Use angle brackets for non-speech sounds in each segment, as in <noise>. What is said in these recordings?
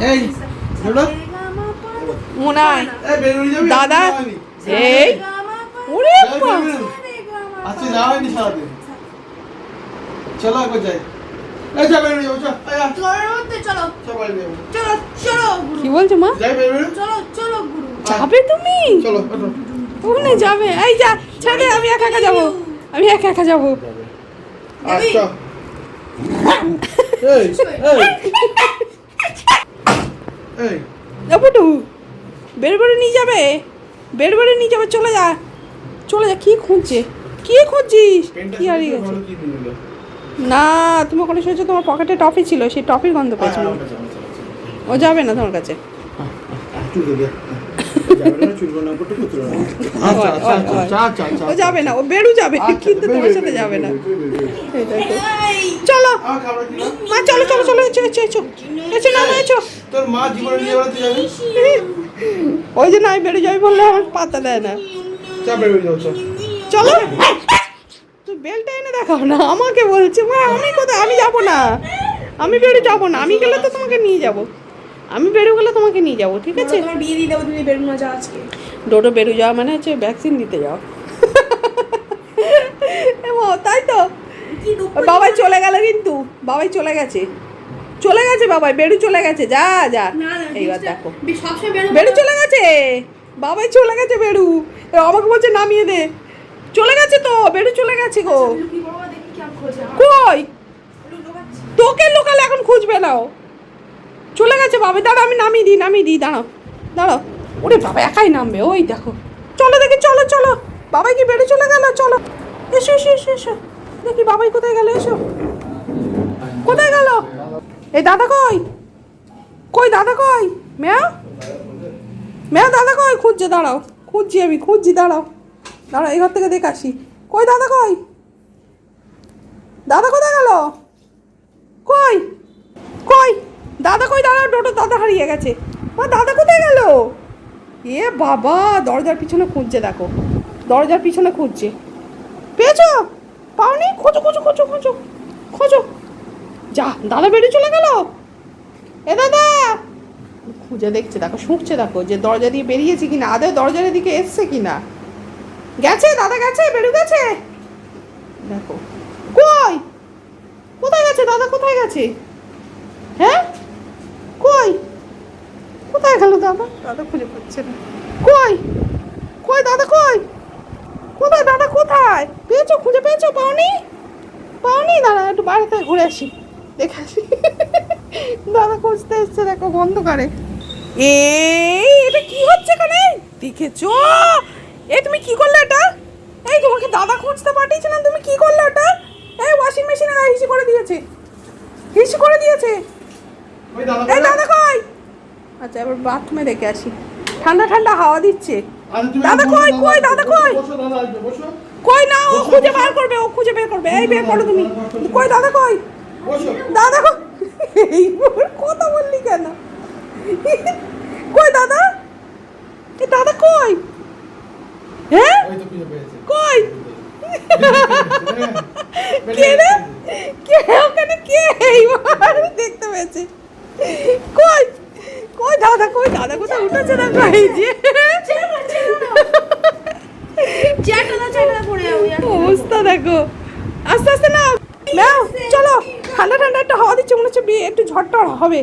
এই মনে হয়। দাদা। এই? ওরে। বেরোনি। আজকে যাওয়া সারাদিন। চলো একবার যাই। কি বলছো মা? যাই চলো চলো যাবে তুমি? ওখানে যাবে। এই যা ছেড়ে আমি একা একা যাব। আমি একা একা যাব। আচ্ছা। <laughs> এই। বের নিয়ে যাবে? বের বেড়ে নিয়ে যাবে চলে যা। চলে যা কি খুঁজছে? কি খুঁজছিস? কী হারিয়ে গেছে? না তুমি ওখানে শুনেছো তোমার পকেটে টফি ছিল সেই টফির গন্ধ পেয়েছ আচ্ছা, আচ্ছা। ও যাবে না তোমার কাছে। ও যাবে না ও বেরু যাবে আচ্ছা, কিন্তু বেরো, তোমার সাথে যাবে না। চলো? মা চলো চলো চলো এসো এসো এসো। এসো না এসো। ওই যে নাই বেরো যাবি বললে আমার পাতা দেয় না। চলো। তুই বেলটা এনে দেখাও না আমাকে বলছে। মা আমি কোথায়? আমি যাব না। আমি বেরো যাব না আমি গেলে তো তোমাকে নিয়ে যাব। আমি বেরো গেলে তোমাকে নিয়ে যাব ঠিক আছে? তোমার বিয়ে দিয়ে দেবো তুমি বেরোনো না যাও আজকে। ডোডো বেরো যাওয়া মানে হচ্ছে ভ্যাকসিন দিতে যাও। তাই তো? বাবাই চলে গেল কিন্তু বাবাই চলে গেছে। চলে গেছে বাবাই বেরু চলে গেছে যা যা। এইবার দেখো। বেরু চলে গেছে! বাবাই চলে গেছে বেরু। আমাকে বলছে নামিয়ে দে। চলে গেছে তো বেরু চলে গেছে গো। কই? তোকে লোকাল এখন খুঁজবে নাও চলে গেছে বাবা দাঁড়া আমি নামিয়ে দিই নামিয়ে দিই, দাঁড়াও দাঁড়াও। ওরে বাবা, একাই নামবে, ওই দেখো। চলো দেখি, চলো চলো। বাবাই কি বেড়ে চলে গেল? চলো। এসো এসো এসো এসো। দেখি বাবাই কোথায় গেল, এসো। কোথায় গেল? এই দাদা কই? কই দাদা কই? মেয়া? মেয়া, দাদা কই? খুঁজছে, দাঁড়াও। খুঁজছি আমি, খুঁজছি, দাঁড়াও। দাঁড়াও ঘর থেকে দেখে আসি। কই দাদা কই? দাদা কোথায় গেল? কই? কই? দাদা কই দাদা টোটো দাদা হারিয়ে গেছে। মা, দাদা কোথায় গেল? এ বাবা, দরজার পিছনে খুঁজছে, দেখো। দরজার পিছনে খুঁজছে। পেয়েছ? পাওনি? খোঁজো খোঁজো খোঁজো খোঁজো। খোঁজো। যা, দাদা বেরিয়ে চলে গেল? এ দাদা! খুঁজে দেখছে, দেখো, শুঁকছে, দেখো, যে দরজা দিয়ে বেরিয়েছে কিনা, আদৌ দরজার দিকে এসছে কিনা। গেছে, দাদা গেছে, বেরু গেছে। দেখো। কই? কোথায় গেছে, দাদা, কোথায় গেছে? হ্যাঁ? গেল দাদা? দাদা খুঁজে পাচ্ছে না। কই? কই দাদা কই? কোথায় দাদা কোথায়? পেয়েছ খুঁজে পেয়েছ? পাওনি? পাওনি? দাদা একটু বাইরে থেকে ঘুরে আসি। দেখে আসি। দাদা খুঁজতে এসছে দেখো বন্ধ করে এই এটা কি হচ্ছে এখানে? দেখেছ? এ তুমি কি করলে এটা? এই তোমাকে দাদা খুঁজতে পাঠিয়েছিলাম তুমি কি করলে এটা এই ওয়াশিং মেশিনে হিসি করে দিয়েছে। হিসি করে দিয়েছে। দাদা এই দাদা কই? আচ্ছা এবার বাথরুমে রেখে আসি। ঠান্ডা ঠান্ডা হাওয়া দিচ্ছে। দাদা কই কই দাদা কই। কই না ও খুঁজে। বার করবে ও খুঁজে বের করবে। এই বের করো তুমি। কই দাদা কই? বসো। দাদা কই? এই কথা বললি কেন? কই দাদা? এ দাদা কই? হ্যাঁ। কই? কে রে? কে? ওখানে কে? এইবার দেখতে পেয়েছে। কই? কই দাদা কই দাদা, কোথায় উঠেছে না কই যে অবস্থা দেখো। আস্তে আস্তে না নাও, চলো। ঠান্ডা ঠান্ডা একটা হাওয়া দিচ্ছে, মনে হচ্ছে একটু ঝড়টা হবে।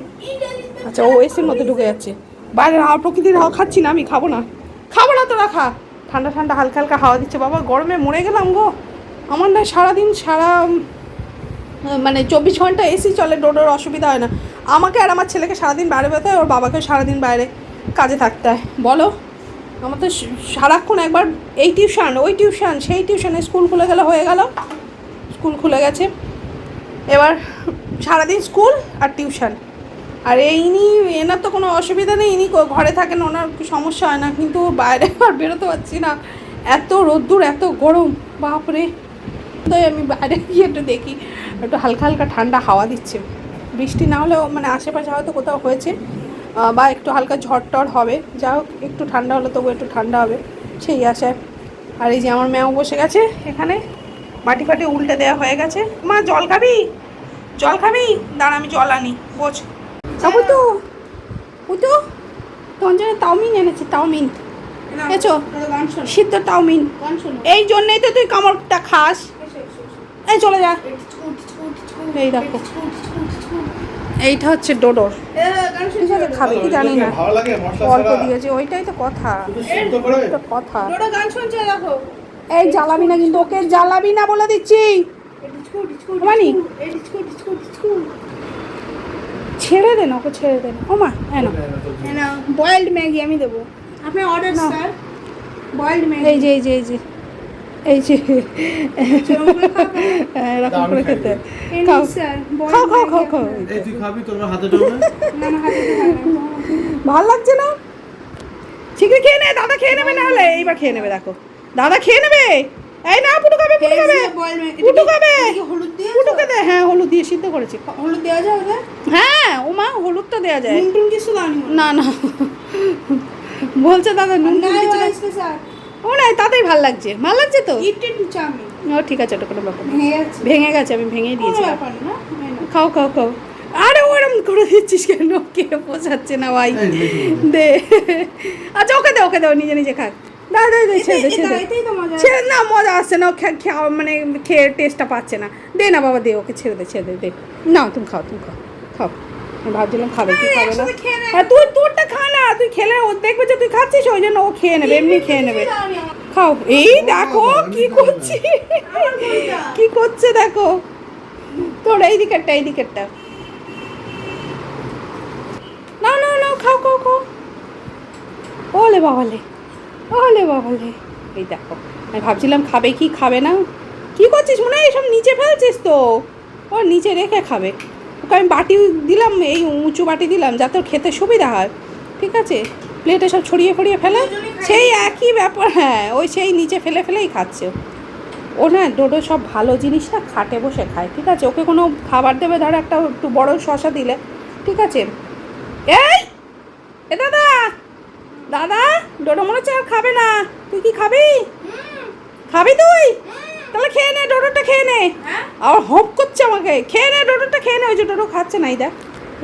আচ্ছা ও এসির মধ্যে ঢুকে যাচ্ছে। বাইরের হাওয়া, প্রকৃতির হাওয়া খাচ্ছি না আমি, খাব না। খাব না তো, রাখা। ঠান্ডা ঠান্ডা, হালকা হালকা হাওয়া দিচ্ছে। বাবা, গরমে মরে গেলাম গো। আমার না সারাদিন সারা মানে চব্বিশ ঘণ্টা এসি চলে, ডোডোর অসুবিধা হয় না। আমাকে আর আমার ছেলেকে সারাদিন বাইরে বেরোতে হয়, ওর বাবাকেও সারাদিন বাইরে কাজে থাকতে হয়। বলো, আমার তো সারাক্ষণ একবার এই টিউশন, ওই টিউশন, সেই টিউশনে স্কুল খুলে গেলে, হয়ে গেল। স্কুল খুলে গেছে। এবার সারাদিন স্কুল আর টিউশন। আর এই ইনি, এনার তো কোনো অসুবিধা নেই, ইনি ঘরে থাকেন, ওনার সমস্যা হয় না, কিন্তু বাইরে আর বেরোতে পারছি না। এত রোদ্দুর, এত গরম, বাপরে। তাই আমি বাইরে গিয়ে একটু দেখি, একটু হালকা হালকা ঠান্ডা হাওয়া দিচ্ছে। বৃষ্টি না হলেও মানে আশেপাশে হয়তো কোথাও হয়েছে বা একটু হালকা ঝড় টড় হবে। যা হোক একটু ঠান্ডা হলে তবু একটু ঠান্ডা হবে সেই আশায়। আর এই যে আমার মেয়েও বসে গেছে এখানে মাটি ফাটি উল্টে দেওয়া হয়ে গেছে। মা জল খাবি? জল খাবি? দাঁড়া আমি জল আনি বোঝ। যাব তো পুতু তোমার জন্য তাওমিন এনেছে তাওমিন এসো। সিদ্ধ তাওমিন এই জন্যই তো তুই কামড়টা খাস। এই চলে যা। এই দেখো। এইটা হচ্ছে ডোডোর। খাবে কি জানি না। অল্প দিয়েছে ওইটাই তো কথা। তো কথা। এই জ্বালাবি না কিন্তু ওকে জ্বালাবি না বলে দিচ্ছি। মানি ছেড়ে দেন ওকে ছেড়ে দেন ওমা হ্যাঁ বয়েলড ম্যাগি আমি দেবো। আপনার অর্ডার স্যার। Boiled Maggi. যে এই যে এই যে। এই যে হ্যাঁ, এরকম করে খেতে। খাও খাও খাও খাও খাও। ভালো লাগছে না? ঠিকই খেয়ে নে দাদা খেয়ে নেবে না হলে। এইবার খেয়ে নেবে দেখো। দাদা খেয়ে নেবে? এই না পুটু খাবে পুটু খাবে। পুটু খাবে। পুটুকে দে হ্যাঁ হলুদ দিয়ে সিদ্ধ করেছি। হলুদ দেওয়া যায় হ্যাঁ ও মা হলুদটা দেওয়া যায়। নুন কিছু না না। বলছে দাদা নুন কিছু ও না তাতেই ভালো লাগছে। ভালো লাগছে তো? ও ঠিক আছে ওটা কোনো ব্যাপার ভেঙে গেছে। আমি ভেঙে দিয়েছি খাও খাও খাও। আরে ওরম করে দিচ্ছিস কেন? কে বোঝাচ্ছে না ভাই? দে। আচ্ছা ওকে দে ওকে দে নিজে নিজে খাক। দা দা দে ছেড়ে ছেড়ে ছেড়ে না মজা আসছে না খাওয়া মানে খেয়ে টেস্টটা পাচ্ছে না। দে না বাবা দে ওকে ছেড়ে দে ছেড়ে দে দে। না তুমি খাও তুমি খাও খাও। ভাবছিলাম খাবে কি খাবে না। হ্যাঁ তুই তোরটা খা না তুই খেলে ও দেখবে যে তুই খাচ্ছিস ওই জন্য ও খেয়ে নেবে এমনি খেয়ে নেবে। খাও। এই দেখো কি করছি কি করছে দেখো? তোর এই দিকেরটা এই দিকেরটা। না না না খাও খাও খাও। ওলে বাবালে ওলে বাবালে। এই দেখো আমি ভাবছিলাম খাবে কি খাবে না? কি করছিস মনে হয় এসব নিচে ফেলছিস তো? ও নিচে রেখে খাবে। ওকে আমি বাটি দিলাম এই উঁচু বাটি দিলাম যাতে ওর খেতে সুবিধা হয়। ঠিক আছে? প্লেটে সব ছড়িয়ে ফড়িয়ে ফেলে। সেই একই ব্যাপার হ্যাঁ ওই সেই নিচে ফেলে ফেলেই খাচ্ছে। ও না ডোডো সব ভালো জিনিস না খাটে বসে খায়। ঠিক আছে? ওকে কোনো খাবার দেবে ধর একটা একটু বড় শশা দিলে। ঠিক আছে? এই! এ দাদা! দাদা! ডোডো মনে হচ্ছে আর খাবে না। তুই কি খাবি? খাবি তুই। তাহলে খেয়ে নে ডোডোটা খেয়ে নে। হ্যাঁ? আবার হপ করছে আমাকে। খেয়ে নে ডোডোটা খেয়ে নে। ওই যে ডোডো খাচ্ছে না এই দেখ।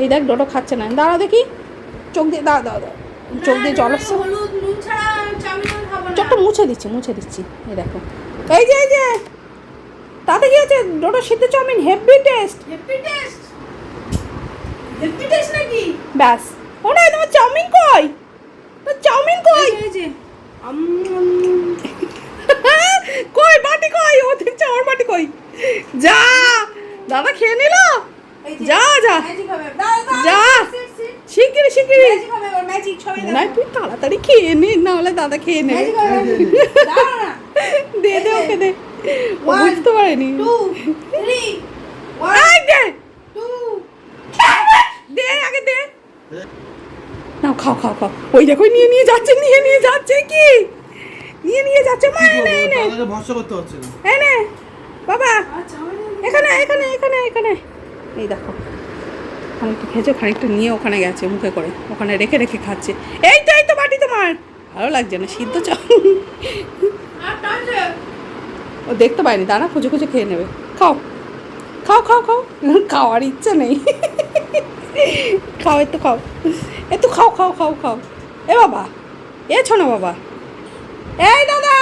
এই দেখ ডোডো খাচ্ছে না। দাঁড়া দেখি। চোখ দিয়ে দাঁড়া দাঁড়া দাঁড়া। চোখ দিয়ে জল আসছে। চোখটা মুছে দিচ্ছি মুছে দিচ্ছি। এই দেখো। এই যে এই যে। তাতে কি আছে ডোডো সিদ্ধ chowmein heavy taste. Happy taste? Happy taste নাকি? ব্যাস। ও না তোমার চাউমিন কই? তোর চাউমিন কই? এই যে, এই যে। আম, আম। কই বাটি কই ও দেখছে আমার বাটি কই? যা! দাদা খেয়ে নিল? যা, যা। যা। শিগগিরি শিগগিরি না তুই তাড়াতাড়ি খেয়ে নে না হলে দাদা খেয়ে না। দে দে ওকে দে। বুঝতে পারেনি। দে। আগে দে। নাও খাও খাও খাও। ওই দেখো নিয়ে নিয়ে যাচ্ছে নিয়ে নিয়ে যাচ্ছে কি? নিয়ে নিয়ে যাচ্ছে। মা এনে এনে। ভরসা করতে হচ্ছে না। এনে। বাবা, এখানে এখানে এখানে এখানে। এই দেখো, খানিকটা খেয়েছে, খানিকটা নিয়ে ওখানে গেছে মুখে করে। ওখানে রেখে রেখে খাচ্ছে। এই তো এই তো বাটি তোমার। ভালো লাগছে না, সিদ্ধ চাও। ও দেখতে পায়নি, দাঁড়া, খুঁজে খুঁজে খেয়ে নেবে। খাও খাও খাও খাও। খাওয়ার ইচ্ছা নেই। খাও, একটু খাও। একটু খাও খাও খাও খাও। এ বাবা এছো না বাবা। এই দাদা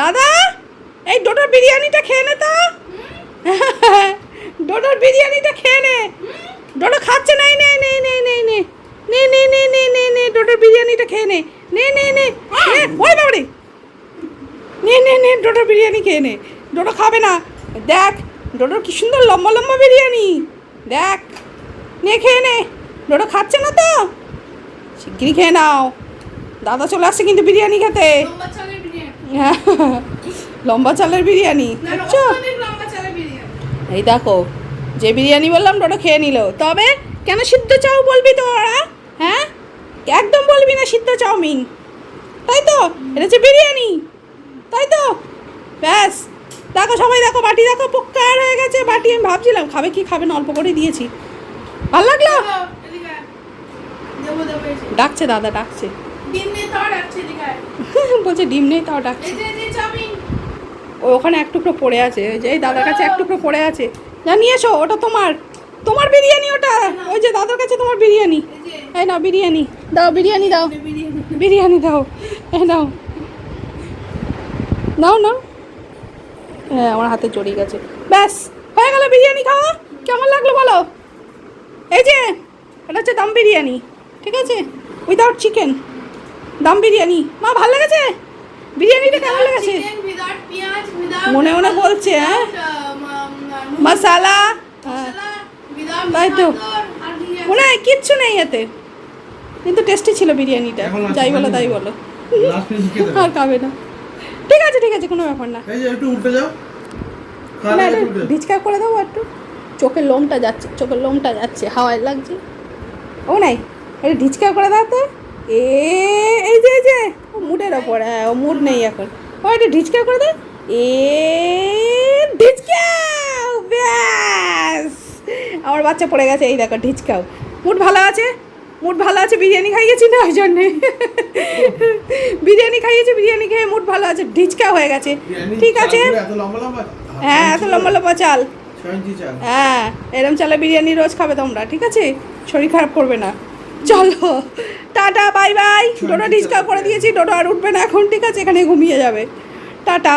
দাদা। এই ডোডোর বিরিয়ানিটা খেয়ে নে তো। ডোডোর বিরিয়ানিটা খেয়ে নে। ডোডো খাচ্ছে না এই নে নে নে নে নে। নে নে নে নে নে নে ডোডোর বিরিয়ানিটা খেয়ে নে। নে নে নে নে। ওই বাবারে। নে নে নে ডোডোর বিরিয়ানি খেয়ে নে। ডোডো খাবে না। দেখ ডোডোর কি সুন্দর লম্বা লম্বা বিরিয়ানি। দেখ নে খেয়ে নে। ডোডো খাচ্ছে না তো। শিগগিরি খেয়ে নাও। দাদা চলে আসছে কিন্তু বিরিয়ানি খেতে। বিরিয়ানি। <laughs> লম্বা চালের বিরিয়ানি? বুঝছ। এই দেখো যে বিরিয়ানি বললাম ডোডো খেয়ে নিল। তবে কেন সিদ্ধ চাও বলবি তো ওরা? হ্যাঁ? একদম বলবি না সিদ্ধ চাউমিন। তাই তো এটা হচ্ছে বিরিয়ানি। তাই তো। ব্যাস দেখো সবাই দেখো বাটি দেখো পক্কার হয়ে গেছে। বাটি আমি ভাবছিলাম খাবে কি খাবে না অল্প করে দিয়েছি। ভালো লাগল। ডাকছে দাদা ডাকছে। <laughs> বলছে ডিম নেই তাও ডাকছে এই যে, এই যে চাউমিন। ও ওখানে এক টুকরো পড়ে আছে, ওই যে এই দাদার কাছে এক টুকরো পড়ে আছে। যা নিয়ে এসো, ওটা তোমার। তোমার বিরিয়ানি ওটা। ওই যে দাদার কাছে তোমার বিরিয়ানি। এই নাও, বিরিয়ানি। দাও বিরিয়ানি দাও। বিরিয়ানি দাও। এই নাও। নাও নাও। হ্যাঁ আমার হাতে জড়িয়ে গেছে। ব্যাস, হয়ে গেল বিরিয়ানি খাওয়া। কেমন লাগল বলো? এই যে, এটা হচ্ছে দাম বিরিয়ানি, ঠিক আছে? উইদাউট চিকেন দাম বিরিয়ানি। মা, ভালো লেগেছে? কেমন লেগেছে? মনে মনে বলছে, হ্যাঁ? মশালা? হ্যাঁ তাই তো। মনে হয় কিচ্ছু নেই এতে। কিন্তু টেস্টি ছিল বিরিয়ানিটা। যাই বলো তাই বলো। লাস্ট পিস খেতে আর খাবে না। ঠিক আছে ঠিক আছে কোনো ব্যাপার না। ঢিচকা করে দাও একটু। চোখের লোমটা যাচ্ছে চোখের লোমটা যাচ্ছে হাওয়ায় লাগছে। ও নাই এটা ঢিচকা করে দাও তো। এ এই যে এই যে। ও মুডের ওপর হ্যাঁ ও মুড নেই এখন। ও একটু ঢিচকা করে দাও এ ঢিচকা ব্যাস। আমার বাচ্চা পড়ে গেছে এই দেখো ঢিচকাও। মুড ভালো আছে? মুড ভালো আছে বিরিয়ানি খাইয়েছি না ওই জন্যে। বিরিয়ানি খাইয়েছি বিরিয়ানি খেয়ে মুড ভালো আছে ঢিচকা হয়ে গেছে। ঠিক আছে? হ্যাঁ এত লম্বা লম্বা ইঞ্চি চাল। হ্যাঁ এরম চালে বিরিয়ানি রোজ খাবে তোমরা ঠিক আছে? শরীর খারাপ করবে না। চলো। Tata bye bye. Dodo disturb করে দিয়েছি ডোডো আর উঠবে না এখন ঠিক আছে? এখানে ঘুমিয়ে যাবে। টাটা।